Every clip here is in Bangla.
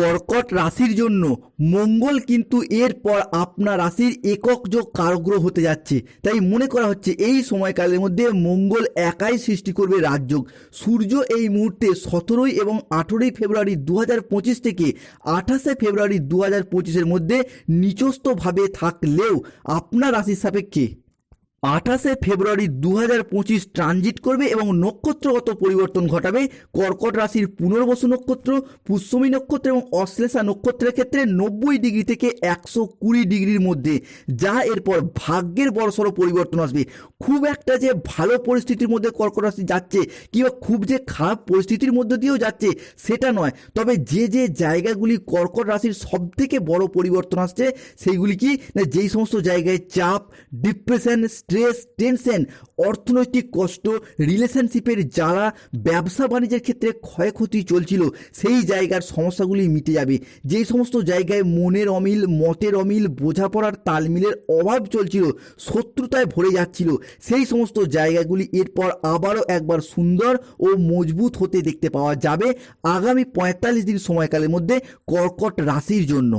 কর্কট রাশির জন্য মঙ্গল কিন্তু এরপর আপনার রাশির একক যোগ কারগ্রহ হতে যাচ্ছে। তাই মনে করা হচ্ছে এই সময়কালের মধ্যে মঙ্গল একাই সৃষ্টি করবে রাজযোগ। সূর্য এই মুহূর্তে সতেরোই এবং আঠেরোই ফেব্রুয়ারি দু পঁচিশ থেকে আঠাশে ফেব্রুয়ারি দু হাজার পঁচিশের মধ্যে নিচস্থভাবে থাকলেও আপনার রাশির সাপেক্ষে আঠাশে ফেব্রুয়ারি দু পঁচিশ ট্রানজিট করবে এবং নক্ষত্রগত পরিবর্তন ঘটাবে। কর্কট রাশির পুনর্বসু নক্ষত্র, পুষ্যমী নক্ষত্র এবং অশ্লেষা নক্ষত্রের ক্ষেত্রে নব্বই ডিগ্রি থেকে একশো কুড়ি ডিগ্রির মধ্যে, যা এরপর ভাগ্যের বড়সড় পরিবর্তন আসবে। খুব একটা যে ভালো পরিস্থিতির মধ্যে কর্কট রাশি যাচ্ছে কিংবা খুব যে খারাপ পরিস্থিতির মধ্যে দিয়েও যাচ্ছে, সেটা নয়। তবে যে যে জায়গাগুলি কর্কট রাশির সব থেকে বড় পরিবর্তন আসছে, সেইগুলি কি? না, যেই সমস্ত জায়গায় চাপ, ডিপ্রেশন স্ট্রেস, টেনশন, অর্থনৈতিক কষ্ট, রিলেশনশিপের জ্বালা, ব্যবসা বাণিজ্যের ক্ষেত্রে ক্ষয়ক্ষতি চলছিল। সেই জায়গার সমস্যাগুলি মিটে যাবে। যেই সমস্ত জায়গায় মনের অমিল, মতের অমিল, বোঝাপড়ার তালমিলের অভাব চলছিল, শত্রুতায় ভরে যাচ্ছিল, সেই সমস্ত জায়গাগুলি এরপর আবারও একবার সুন্দর ও মজবুত হতে দেখতে পাওয়া যাবে আগামী পঁয়তাল্লিশ দিন সময়কালের মধ্যে কর্কট রাশির জন্য।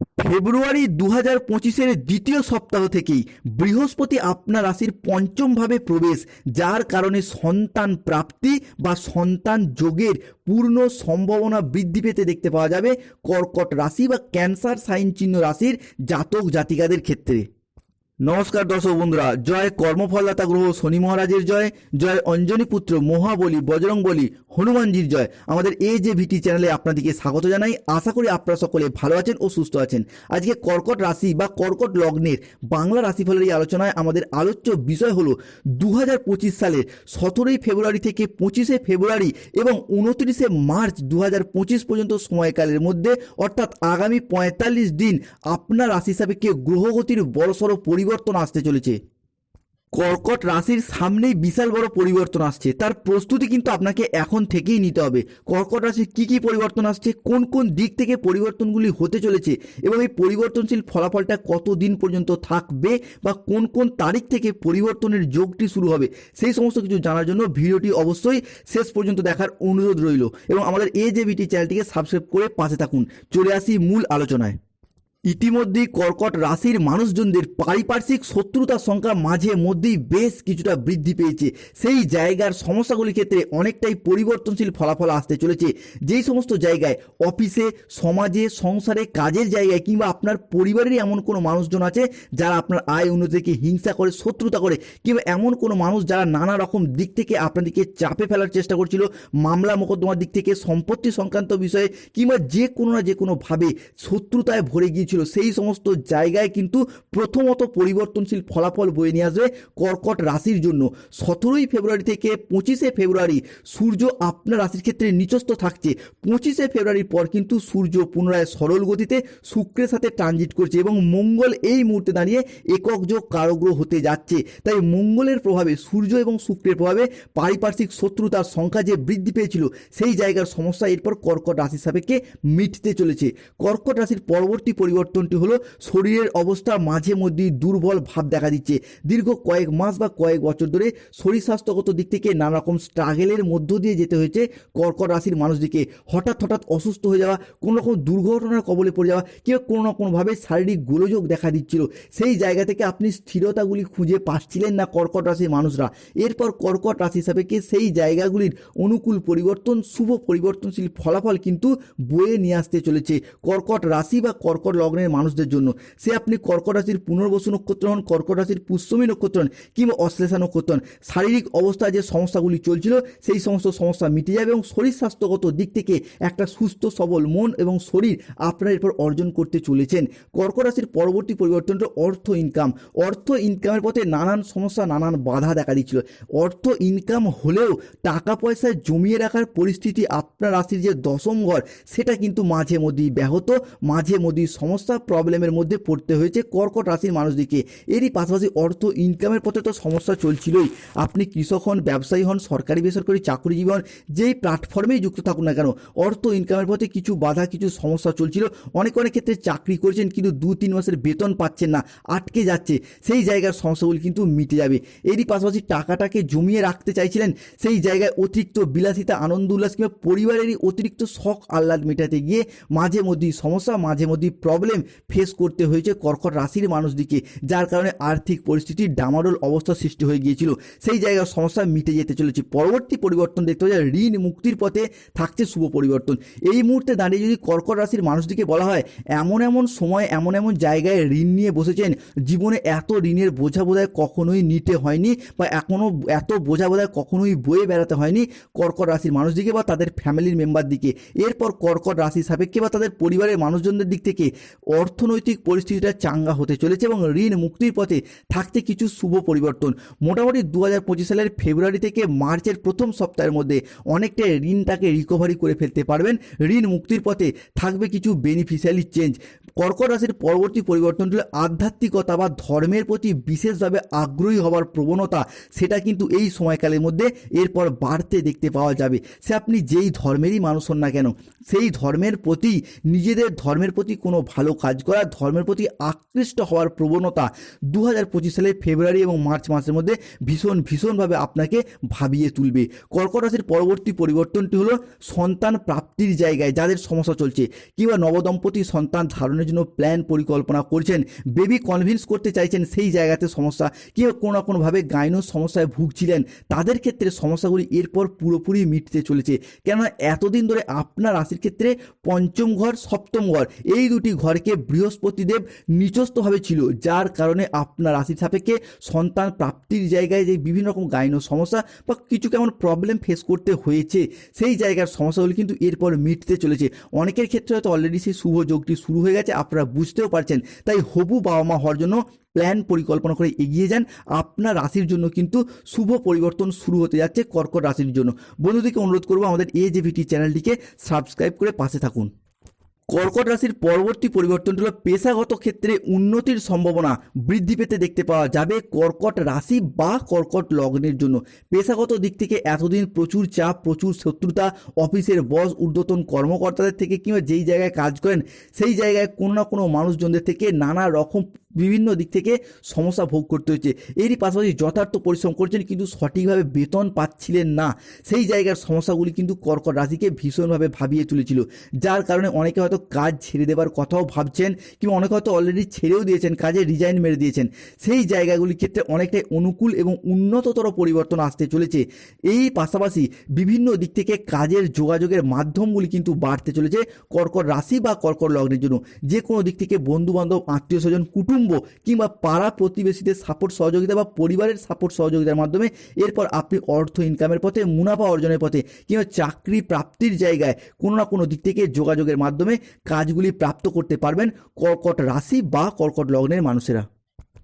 ফেব্রুয়ারি দু হাজার পঁচিশের দ্বিতীয় সপ্তাহ থেকেই বৃহস্পতি আপনার রাশির পঞ্চমভাবে প্রবেশ, যার কারণে সন্তান প্রাপ্তি বা সন্তান যোগের পূর্ণ সম্ভাবনা বৃদ্ধি পেতে দেখতে পাওয়া যাবে কর্কট রাশি বা ক্যান্সার সাইন চিহ্ন রাশির জাতক জাতিকাদের ক্ষেত্রে। নমস্কার দর্শক বন্ধুরা, জয় কর্মফলদাতা গ্রহ শনি মহারাজের জয় জয় অঞ্জনী পুত্র মহাবলী বজরং বলি হনুমানজির জয়। আমাদের এই যে ভিটি চ্যানেলে আপনাদেরকে স্বাগত জানাই। আশা করি আপনারা সকলে ভালো আছেন ও সুস্থ আছেন। আজকে কর্কট রাশি বা কর্কট লগ্নের বাংলা রাশিফলের এই আলোচনায় আমাদের আলোচ্য বিষয় হলো দু হাজার পঁচিশ সালের সতেরোই ফেব্রুয়ারি থেকে পঁচিশে ফেব্রুয়ারি এবং উনত্রিশে মার্চ দু হাজার পঁচিশ পর্যন্ত সময়কালের মধ্যে, অর্থাৎ আগামী পঁয়তাল্লিশ দিন আপনার রাশি সাপেক্ষে গ্রহগতির বড়সড় পরিবর্তন আসতে চলেছে। কর্কট রাশির সামনেই বিশাল বড় পরিবর্তন আসছে। তার প্রস্তুতি কিন্তু আপনাকে এখন থেকেই নিতে হবে। কর্কট রাশির কী কী পরিবর্তন আসছে, কোন কোন দিক থেকে পরিবর্তনগুলি হতে চলেছে এবং এই পরিবর্তনশীল ফলাফলটা কত দিন পর্যন্ত থাকবে বা কোন কোন তারিখ থেকে পরিবর্তনের যোগটি শুরু হবে, সেই সমস্ত কিছু জানার জন্য ভিডিওটি অবশ্যই শেষ পর্যন্ত দেখার অনুরোধ রইল। এবং আমাদের এ যে বিটি চ্যানেলটিকে সাবস্ক্রাইব করে পাশে থাকুন। চলে আসি মূল আলোচনায়। ইতিমধ্যেই কর্কট রাশির মানুষজনদের পারিপার্শ্বিক শত্রুতার সংখ্যা মাঝে মধ্যেই বেশ কিছুটা বৃদ্ধি পেয়েছে। সেই জায়গার সমস্যাগুলির ক্ষেত্রে অনেকটাই পরিবর্তনশীল ফলাফল আসতে চলেছে। যেই সমস্ত জায়গায় অফিসে, সমাজে, সংসারে, কাজের জায়গায় কিংবা আপনার পরিবারেরই এমন কোনো মানুষজন আছে যারা আপনার আয় উন্নতিকে হিংসা করে, শত্রুতা করে কিংবা এমন কোনো মানুষ যারা নানা রকম দিক থেকে আপনাদেরকে চাপে ফেলার চেষ্টা করছিল, মামলা মোকদ্দমার দিক থেকে সম্পত্তি সংক্রান্ত বিষয়ে কিংবা যে কোনো না যে কোনোভাবে শত্রুতায় ভরে গিয়েছিল। ছিল। সেই সমস্ত জায়গায় কিন্তু প্রথমত পরিবর্তনশীল ফলাফল বয়ে নিয়ে আসবে কর্কট রাশির জন্য। সতেরোই ফেব্রুয়ারি থেকে পঁচিশে ফেব্রুয়ারি সূর্য আপনার রাশির ক্ষেত্রে নিচস্থ থাকছে। পঁচিশে ফেব্রুয়ারির পর কিন্তু সূর্য পুনরায় সরল গতিতে শুক্রের সাথে ট্রানজিট করছে এবং মঙ্গল এই মুহূর্তে দাঁড়িয়ে একক যোগ কারগ্রহ হতে যাচ্ছে। তাই মঙ্গলের প্রভাবে সূর্য এবং শুক্রের প্রভাবে পারিপার্শ্বিক শত্রুতার সংখ্যা যে বৃদ্ধি পেয়েছিল, সেই জায়গার সমস্যা এরপর কর্কট রাশির সাপেক্ষে মিটতে চলেছে। কর্কট রাশির পরবর্তী পরিবর্তন পরিবর্তনটি হলো শরীরের অবস্থা মাঝে মধ্যেই দুর্বল ভাব দেখা দিচ্ছে। দীর্ঘ কয়েক মাস বা কয়েক বছর ধরে শরীর স্বাস্থ্যগত দিক থেকে নানা রকম স্ট্রাগেলের মধ্য দিয়ে যেতে হয়েছে কর্কট রাশির মানুষদেরকে। হঠাৎ হঠাৎ অসুস্থ হয়ে যাওয়া কোনো রকম দুর্ঘটনার কবলে পড়ে যাওয়া, কেউ কোনো না কোনোভাবে শারীরিক গোলযোগ দেখা দিচ্ছিল। সেই জায়গা থেকে আপনি স্থিরতাগুলি খুঁজে পাচ্ছিলেন না কর্কট রাশির মানুষরা। এরপর কর্কট রাশি সাপেক্ষে সেই জায়গাগুলির অনুকূল পরিবর্তন, শুভ পরিবর্তনশীল ফলাফল কিন্তু বয়ে নিয়ে আসতে চলেছে। কর্কট রাশি বা কর্কট লগ্নের মানুষদের জন্য। সে আপনি কর্কট রাশির পুনর্বসু নক্ষত্র হন, কর্কট রাশির পুষ্যমী নক্ষত্র হন, কিংবা অশ্লেষা নক্ষত্র হন। শারীরিক অবস্থায় যে সমস্যাগুলি চলছিল, সেই সমস্ত সমস্যা মিটে যাবে এবং শরীর স্বাস্থ্যগত দিক থেকে একটা সুস্থ, সবল মন এবং শরীর আপনার এরপর অর্জন করতে চলেছেন। কর্কট রাশির পরবর্তী পরিবর্তনটা অর্থ ইনকাম অর্থ ইনকামের পথে নানান সমস্যা, নানান বাধা দেখা দিচ্ছিল। অর্থ ইনকাম হলেও টাকা পয়সা জমিয়ে রাখার পরিস্থিতি আপনার রাশির যে দশম ঘর, সেটা কিন্তু মাঝে মধ্যেই ব্যাহত, মাঝে মধ্যেই সমস্যা সমস্যা প্রবলেমের মধ্যে পড়তে হয়েছে কর্কট রাশির মানুষদিকে। এরই পাশাপাশি অর্থ ইনকামের পথে তো সমস্যা চলছিলই। আপনি কৃষক হন, ব্যবসায়ী হন, সরকারি বেসরকারি চাকরিজীবী হন, যেই প্ল্যাটফর্মেই যুক্ত থাকুন না কেন, অর্থ ইনকামের পথে কিছু বাধা, কিছু সমস্যা চলছিল। অনেক অনেক ক্ষেত্রে চাকরি করছেন কিন্তু দু, তিন মাসের বেতন পাচ্ছেন না, আটকে যাচ্ছে। সেই জায়গার সমস্যাগুলি কিন্তু মিটে যাবে। এরই পাশাপাশি টাকাটাকে জমিয়ে রাখতে চাইছিলেন, সেই জায়গায় অতিরিক্ত বিলাসিতা, আনন্দ, উল্লাস কিংবা পরিবারেরই অতিরিক্ত শখ, আহ্লাদ মেটাতে গিয়ে মাঝে মধ্যেই সমস্যা, মাঝে মধ্যেই প্রবলেম ফেস করতে হয়েছে কর্কট রাশির মানুষদিকে, যার কারণে আর্থিক পরিস্থিতির ডামাডোল অবস্থা সৃষ্টি হয়ে গিয়েছিল। সেই জায়গার সমস্যা মিটে যেতে চলেছে। পরবর্তী পরিবর্তন দেখতে যায় ঋণ মুক্তির পথে থাকছে শুভ পরিবর্তন। এই মুহূর্তে দাঁড়িয়ে যদি কর্কট রাশির মানুষদিকে বলা হয়, এমন এমন সময়, এমন এমন জায়গায় ঋণ নিয়ে বসেছেন, জীবনে এত ঋণের বোঝা বোধহয় কখনোই নিতে হয়নি বা এখনও এত বোঝা বোধহয় কখনোই বয়ে বেড়াতে হয়নি কর্কট রাশির মানুষদিকে বা তাদের ফ্যামিলির মেম্বার দিকে। এরপর কর্কট রাশি সাপেক্ষে বা তাদের পরিবারের মানুষজনদের দিক থেকে অর্থনৈতিক পরিস্থিতিটা চাঙ্গা হতে চলেছে এবং ঋণ মুক্তির পথে থাকতে কিছু শুভ পরিবর্তন। মোটামুটি দু হাজার পঁচিশ সালের ফেব্রুয়ারি থেকে মার্চের প্রথম সপ্তাহের মধ্যে অনেকটাই ঋণটাকে রিকভারি করে ফেলতে পারবেন। ঋণ মুক্তির পথে থাকবে কিছু বেনিফিশিয়ালি চেঞ্জ কর্কট রাশির পরবর্তী পরিবর্তন হলো আধ্যাত্মিকতা বা ধর্মের প্রতি বিশেষভাবে আগ্রহী হওয়ার প্রবণতা, সেটা কিন্তু এই সময়কালের মধ্যে এরপর বাড়তে দেখতে পাওয়া যাবে। সে আপনি যেই ধর্মেরই মানুষ হন না কেন, সেই ধর্মের প্রতি, নিজেদের ধর্মের প্রতি কোনো ভালো কাজ করা, ধর্মের প্রতি আকৃষ্ট হওয়ার প্রবণতা দু হাজার পঁচিশ সালের ফেব্রুয়ারি এবং মার্চ মাসের মধ্যে ভীষণ, ভীষণভাবে আপনাকে ভাবিয়ে তুলবে। কর্কট রাশির পরবর্তী পরিবর্তনটি হলো সন্তান প্রাপ্তির জায়গায় যাদের সমস্যা চলছে, কিংবা নবদম্পতি সন্তান ধারণের জন্য প্ল্যান পরিকল্পনা করছেন। বেবি কনভিন্স করতে চাইছেন সেই জায়গাতে সমস্যা। কিংবা কোনো না কোনোভাবে গাইনোর সমস্যায় ভুগছিলেন। তাদের ক্ষেত্রে সমস্যাগুলি এরপর পুরোপুরি মিটতে চলেছে। কেননা এতদিন ধরে আপনার রাশির ক্ষেত্রে পঞ্চম ঘর, সপ্তম ঘর, এই দুটি ঘরকে বৃহস্পতিদেব নিচস্থভাবে ছিল, যার কারণে আপনার রাশির সাপেক্ষে সন্তান প্রাপ্তির জায়গায় যে বিভিন্ন রকম গাইনো সমস্যা বা কিছু কেমন প্রবলেম ফেস করতে হয়েছে, সেই জায়গার সমস্যাগুলি কিন্তু এরপর মিটতে চলেছে। অনেকের ক্ষেত্রে হয়তো অলরেডি সেই শুভ যোগটি শুরু হয়ে গেছে আপনারা বুঝতেও পারছেন। তাই হবু বাবা মা হওয়ার জন্য প্ল্যান পরিকল্পনা করে এগিয়ে যান। আপনার রাশির জন্য কিন্তু শুভ পরিবর্তন শুরু হতে যাচ্ছে কর্কট রাশির জন্য। বন্ধুদেরকে অনুরোধ করব আমাদের এজেভিটি জেভিটি চ্যানেলটিকে সাবস্ক্রাইব করে পাশে থাকুন। কর্কট রাশির পরবর্তী পরিবর্তনটি হলো পেশাগত ক্ষেত্রে উন্নতির সম্ভাবনা বৃদ্ধি পেতে দেখতে পাওয়া যাবে কর্কট রাশি বা কর্কট লগ্নের জন্য। পেশাগত দিক থেকে এতদিন প্রচুর চাপ, প্রচুর শত্রুতা, অফিসের বস, ঊর্ধ্বতন কর্মকর্তাদের থেকে কিংবা যেই জায়গায় কাজ করেন, সেই জায়গায় কোনো না কোনো মানুষজনদের থেকে নানা রকম বিভিন্ন দিক থেকে সমস্যা ভোগ করতে হচ্ছে এরই পাশাপাশি যথার্থ পরিশ্রম করছেন কিন্তু সঠিকভাবে বেতন পাচ্ছিলেন না। সেই জায়গার সমস্যাগুলি কিন্তু কর্কট রাশিকে ভীষণভাবে ভাবিয়ে তুলেছিল। যার কারণে অনেকে হয়তো কাজ ছেড়ে দেবার কথাও ভাবছেন কিংবা অনেকে হয়তো অলরেডি ছেড়েও দিয়েছেন, কাজে রিজাইন মেরে দিয়েছেন। সেই জায়গাগুলির ক্ষেত্রে অনেকটাই অনুকূল এবং উন্নততর পরিবর্তন আসতে চলেছে। এই পাশাপাশি বিভিন্ন দিক থেকে কাজের যোগাযোগের মাধ্যমগুলি কিন্তু বাড়তে চলেছে কর্কট রাশি বা কর্কট লগ্নের জন্য। যে কোনো দিক থেকে বন্ধু বান্ধব আত্মীয় স্বজন কুটুম্ব কিংবা পাড়া প্রতিবেশীদের সাপোর্ট সহযোগিতা বা পরিবারের সাপোর্ট সহযোগিতার মাধ্যমে এরপর আপনি অর্থ ইনকামের পথে, মুনাফা অর্জনের পথে কিংবা চাকরি প্রাপ্তির জায়গায় কোনো না কোনো দিক থেকে যোগাযোগের মাধ্যমে কাজগুলি প্রাপ্ত করতে পারবেন কর্কট রাশি বা কর্কট লগ্নের মানুষেরা।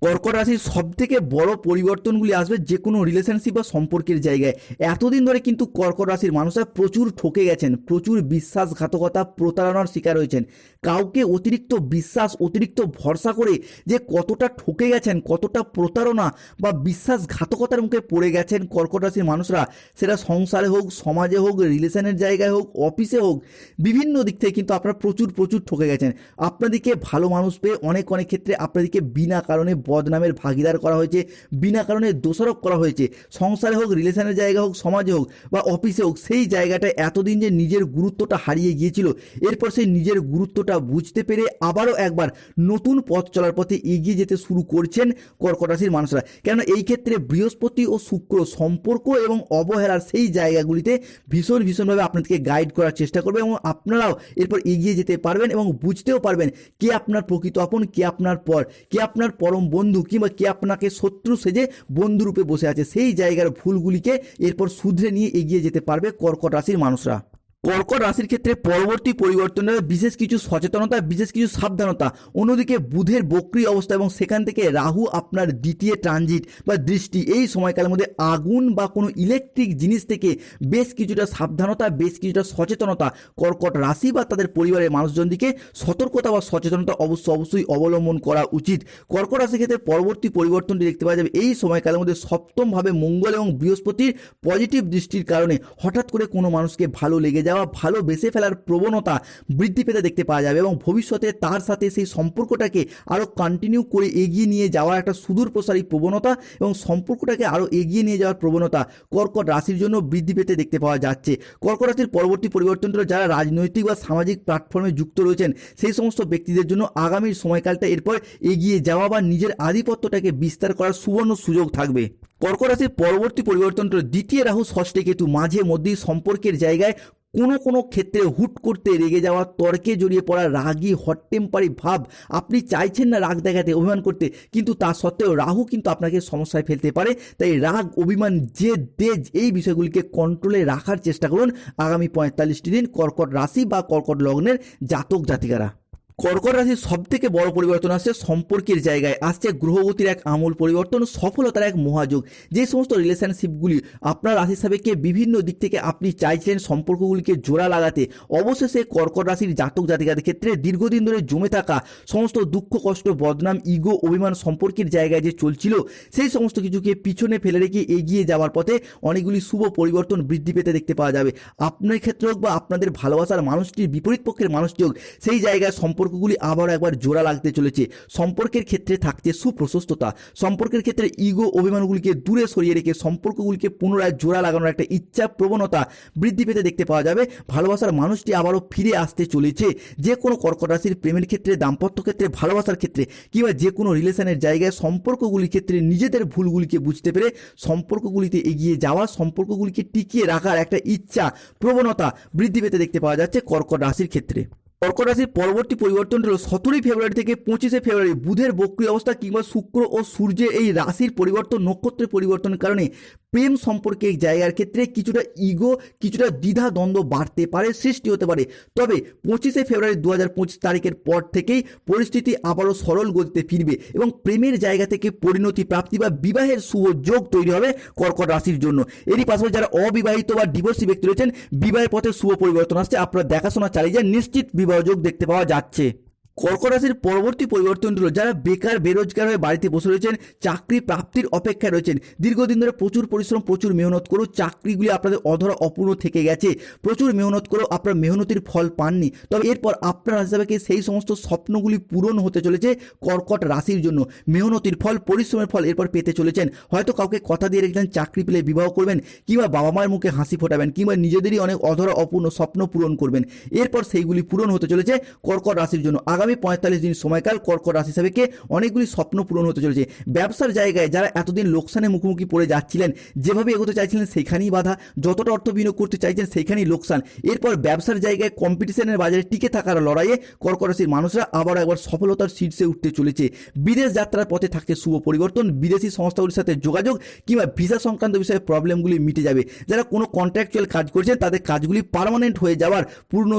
কর্কট রাশির সব থেকে বড় পরিবর্তনগুলি আসবে যে কোনো রিলেশনশিপ বা সম্পর্কের জায়গায়। এতদিন ধরে কিন্তু কর্কট রাশির মানুষরা প্রচুর ঠকে গেছেন, প্রচুর বিশ্বাসঘাতকতা, প্রতারণার শিকার হয়েছেন। কাউকে অতিরিক্ত বিশ্বাস, অতিরিক্ত ভরসা করে যে কতটা ঠকে গেছেন, কতটা প্রতারণা বা বিশ্বাসঘাতকতার মুখে পড়ে গেছেন কর্কট রাশির মানুষরা, সেটা সংসারে হোক, সমাজে হোক, রিলেশনের জায়গায় হোক, অফিসে হোক, বিভিন্ন দিক থেকে কিন্তু আপনারা প্রচুর প্রচুর ঠকে গেছেন। আপনাদেরকে ভালো মানুষ পেয়ে অনেক অনেক ক্ষেত্রে আপনাদেরকে বিনা কারণে বদনামের ভাগিদার করা হয়েছে, বিনা কারণে দোষারোপ করা হয়েছে। সংসারে হোক, রিলেশনের জায়গা হোক, সমাজে হোক বা অফিসে হোক, সেই জায়গাটায় এতদিন যে নিজের গুরুত্বটা হারিয়ে গিয়েছিল, এরপর সেই নিজের গুরুত্বটা বুঝতে পেরে আবারও একবার নতুন পথ চলার পথে এগিয়ে যেতে শুরু করছেন কর্কট রাশির মানুষরা। কেন এই ক্ষেত্রে বৃহস্পতি ও শুক্র সম্পর্ক এবং অবহেলার সেই জায়গাগুলিতে ভীষণ ভীষণভাবে আপনাদেরকে গাইড করার চেষ্টা করবে এবং আপনারাও এরপর এগিয়ে যেতে পারবেন এবং বুঝতেও পারবেন কে আপনার প্রকৃত আপন, কে আপনার পর, কে আপনার পরম বন্ধু কিংবা কে আপনাকে শত্রু সেজে বন্ধুরূপে বসে আছে, সেই জায়গার ভুলগুলিকে এরপর শুধরে নিয়ে এগিয়ে যেতে পারবে কর্কট রাশির মানুষরা। কর্কট রাশির ক্ষেত্রে পরবর্তী পরিবর্তনের বিশেষ কিছু সচেতনতা, বিশেষ কিছু সাবধানতা। অন্যদিকে বুধের বক্রি অবস্থা এবং সেখান থেকে রাহু আপনার দ্বিতীয় ট্রানজিট বা দৃষ্টি। এই সময়কালের মধ্যে আগুন বা কোনো ইলেকট্রিক জিনিস থেকে বেশ কিছুটা সাবধানতা, বেশ কিছুটা সচেতনতা কর্কট রাশি বা তাদের পরিবারের মানুষজন দিকে সতর্কতা বা সচেতনতা অবশ্য অবশ্যই অবলম্বন করা উচিত। কর্কট রাশির ক্ষেত্রে পরবর্তী পরিবর্তনটি দেখতে পাওয়া যাবে। এই সময়কালের মধ্যে সপ্তমভাবে মঙ্গল এবং বৃহস্পতির পজিটিভ দৃষ্টির কারণে হঠাৎ করে কোনো মানুষকে ভালো লেগে যাওয়া ভালো বেসে ফেলার প্রবণতা বৃদ্ধি পেতে দেখতে পাওয়া যাবে এবং ভবিষ্যতে তার সাথে সেই সম্পর্কটাকে আরও কন্টিনিউ করে এগিয়ে নিয়ে যাওয়ার একটা সুদূর প্রসারী প্রবণতা এবং সম্পর্কটাকে আরও এগিয়ে নিয়ে যাওয়ার প্রবণতা কর্কট রাশির জন্য বৃদ্ধি পেতে দেখতে পাওয়া যাচ্ছে। কর্কট রাশির পরবর্তী পরিবর্তনগুলো যারা রাজনৈতিক বা সামাজিক প্ল্যাটফর্মে যুক্ত রয়েছেন, সেই সমস্ত ব্যক্তিদের জন্য আগামীর সময়কালটা এরপর এগিয়ে যাওয়া বা নিজের আধিপত্যটাকে বিস্তার করার সুবর্ণ সুযোগ থাকবে। কর্কট রাশির পরবর্তী পরিবর্তনটা দ্বিতীয় রাহু ষষ্ঠে কেতু, মাঝে মধ্যেই সম্পর্কের জায়গায় কোনো কোনো ক্ষেত্রে হুট করতে রেগে যাওয়া, তর্কে জড়িয়ে পড়া, রাগি হট টেম্পারি ভাব আপনি চাইছেন না রাগ দেখাতে, অভিমান করতে, কিন্তু তা সত্ত্বেও রাহু কিন্তু আপনাকে সমস্যায় ফেলতে পারে। তাই রাগ, অভিমান যে দেজ এই বিষয়গুলিকে কন্ট্রোলে রাখার চেষ্টা করুন। আগামী পঁয়তাল্লিশটি দিন কর্কট রাশি বা কর্কট লগ্নের জাতক জাতিকারা। কর্কট রাশির সব থেকে বড় পরিবর্তন আসছে সম্পর্কের জায়গায়। আসছে গ্রহগতির এক আমূল পরিবর্তন, সফলতার এক মহাযোগ। যে সমস্ত রিলেশনশিপগুলি আপনার রাশি সাপেক্ষে বিভিন্ন দিক থেকে আপনি চাইছিলেন সম্পর্কগুলিকে জোড়া লাগাতে অবশেষে কর্কট রাশির জাতক জাতিকাদের ক্ষেত্রে দীর্ঘদিন ধরে জমে থাকা সমস্ত দুঃখ, কষ্ট, বদনাম ইগো অভিমান সম্পর্কের জায়গায় যে চলছিল, সেই সমস্ত কিছুকে পিছনে ফেলে রেখে এগিয়ে যাওয়ার পথে অনেকগুলি শুভ পরিবর্তন বৃদ্ধি পেতে দেখতে পাওয়া যাবে। আপনার ক্ষেত্রে হোক বা আপনাদের ভালোবাসার মানুষটির বিপরীত পক্ষের মানুষটি হোক সেই জায়গায় সম্পর্কগুলি আবার একবার জোড়া লাগতে চলেছে। সম্পর্কের ক্ষেত্রে থাকছে সুপ্রশস্ততা। সম্পর্কের ক্ষেত্রে ইগো অভিমানগুলিকে দূরে সরিয়ে রেখে সম্পর্কগুলিকে পুনরায় জোড়া লাগানোর একটা ইচ্ছা প্রবণতা বৃদ্ধি পেতে দেখতে পাওয়া যাবে। ভালোবাসার মানুষটি আবারও ফিরে আসতে চলেছে। যে কোনো কর্কট রাশির প্রেমের ক্ষেত্রে, দাম্পত্য ক্ষেত্রে, ভালোবাসার ক্ষেত্রে কিংবা যে কোনো রিলেশনের জায়গায় সম্পর্কগুলির ক্ষেত্রে নিজেদের ভুলগুলিকে বুঝতে পেরে সম্পর্কগুলিতে এগিয়ে যাওয়া, সম্পর্কগুলিকে টিকিয়ে রাখার একটা ইচ্ছা প্রবণতা বৃদ্ধি পেতে দেখতে পাওয়া যাচ্ছে কর্কট রাশির ক্ষেত্রে। কর্কট রাশির পরবর্তী পরিবর্তন হল সতেরোই ফেব্রুয়ারি থেকে পঁচিশে ফেব্রুয়ারি। বুধের বক্রি অবস্থা কিংবা শুক্র ও সূর্যের এই রাশির পরিবর্তন, নক্ষত্রের পরিবর্তনের কারণে প্রেম সম্পর্কে জায়গার ক্ষেত্রে কিছুটা ইগো কিছুটা দ্বিধা দ্বন্দ্ব বাড়তে পারে, সৃষ্টি হতে পারে। তবে পঁচিশে ফেব্রুয়ারি দু হাজার পঁচিশ তারিখের পর থেকেই পরিস্থিতি আবারও সরল গতিতে ফিরবে এবং প্রেমের জায়গা থেকে পরিণতি প্রাপ্তি বা বিবাহের শুভ যোগ তৈরি হবে কর্কট রাশির জন্য। এরই পাশাপাশি যারা অবিবাহিত বা ডিভোর্সি ব্যক্তি রয়েছেন, বিবাহের পথে শুভ পরিবর্তন আসছে। আপনারা দেখাশোনা চালিয়ে নিশ্চিত বিবাহ যোগ দেখতে পাওয়া যাচ্ছে। কর্কট রাশির পরবর্তী পরিবর্তন হলো যারা বেকার, বেরোজগার হয়ে বাড়িতে বসে রয়েছেন, চাকরি প্রাপ্তির অপেক্ষায় রয়েছেন। দীর্ঘদিন ধরে প্রচুর পরিশ্রম, প্রচুর মেহনত করেও চাকরিগুলি আপনাদের অধরা অপূর্ণ থেকে গেছে। প্রচুর মেহনত করেও আপনার মেহনতির ফল পাননি। তবে এরপর আপনার হিসাবে সেই সমস্ত স্বপ্নগুলি পূরণ হতে চলেছে কর্কট রাশির জন্য। মেহনতির ফল, পরিশ্রমের ফল এরপর পেতে চলেছেন। হয়তো কাউকে কথা দিয়ে রেখেছেন, চাকরি পেলে বিবাহ করবেন, কিংবা বাবা মায়ের মুখে হাসি ফোটাবেন, কিংবা নিজেদেরই অনেক অধরা অপূর্ণ স্বপ্ন পূরণ করবেন। এরপর সেইগুলি পূরণ হতে চলেছে কর্কট রাশির জন্য। আগামী পঁয়তাল্লিশ দিন সময়কাল কর্কট রাশি হিসাবে অনেকগুলি স্বপ্ন পূরণ হতে চলেছে। ব্যবসার জায়গায় যারা এতদিন লোকসানের মুখোমুখি পড়ে যাচ্ছিলেন, যেভাবে এগোতে চাইছিলেন সেইখানেই বাধা, যতটা অর্থ বিনিয়োগ করতে চাইছেন সেইখানেই লোকসান। এরপর ব্যবসার জায়গায় কম্পিটিশনের বাজারে টিকে থাকার লড়াইয়ে কর্কট রাশির মানুষরা আবার একবার সফলতার শীর্ষে উঠতে চলেছে। বিদেশ যাত্রার পথে থাকছে শুভ পরিবর্তন, বিদেশি সংস্থাগুলির সাথে যোগাযোগ কিংবা ভিসা সংক্রান্ত বিষয়ে প্রবলেমগুলি মিটে যাবে। যারা কোনো কন্ট্রাকচুয়াল কাজ করছেন, তাদের কাজগুলি পার্মানেন্ট হয়ে যাওয়ার পূর্ণ